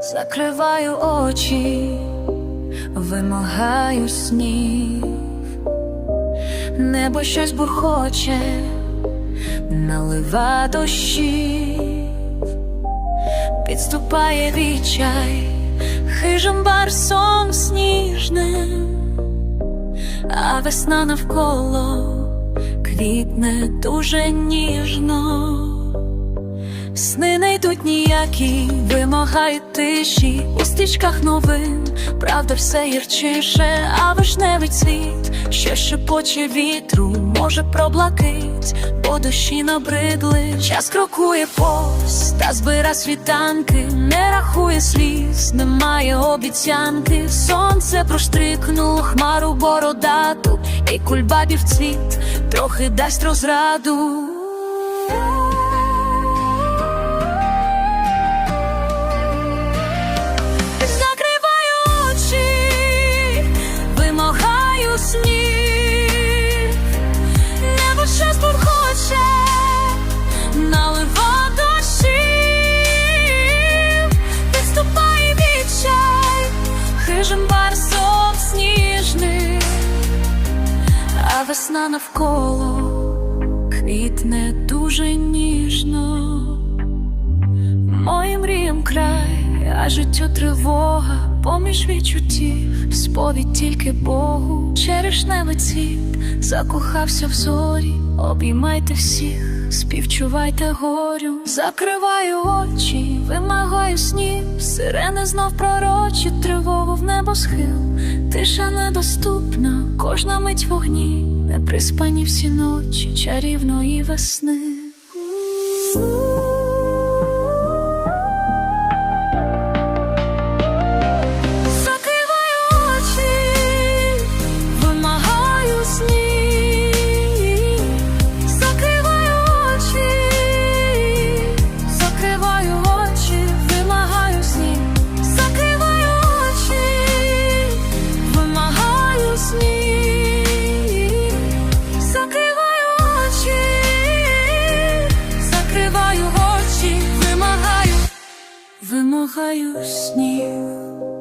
Закриваю очі, вимагаю снів, небо щось бурхоче, налива дощів, підступає відчай, хижим барсом сніжним, а весна навколо квітне дуже ніжно. Не ніякі, вимагають тиші у стрічках новин, правда, все гірчише, а вишневий цвіт, що шепоче вітру, може проблакить, бо дощі набридли. Час крокує повз та збира світанки, не рахує сліз, немає обіцянки. Сонце проштрикнуло хмару бородату, і кульбабів цвіт трохи дасть розраду. Хижим барсом сніжним, а весна навколо квітне дуже ніжно. Моїм мріям край, а життю тривога, поміж відчуттів, сповідь тільки Богу, черешневий цвіт, закохався в зорі, обіймайте всіх, співчувайте горю, закриваю очі, вимагаю снів, сирени знов пророчі, тривогу в небо схил, тиша недоступна, кожна мить вогні, неприспані всі ночі чарівної весни. закриваю очі, вимагаю, вимагаю снів.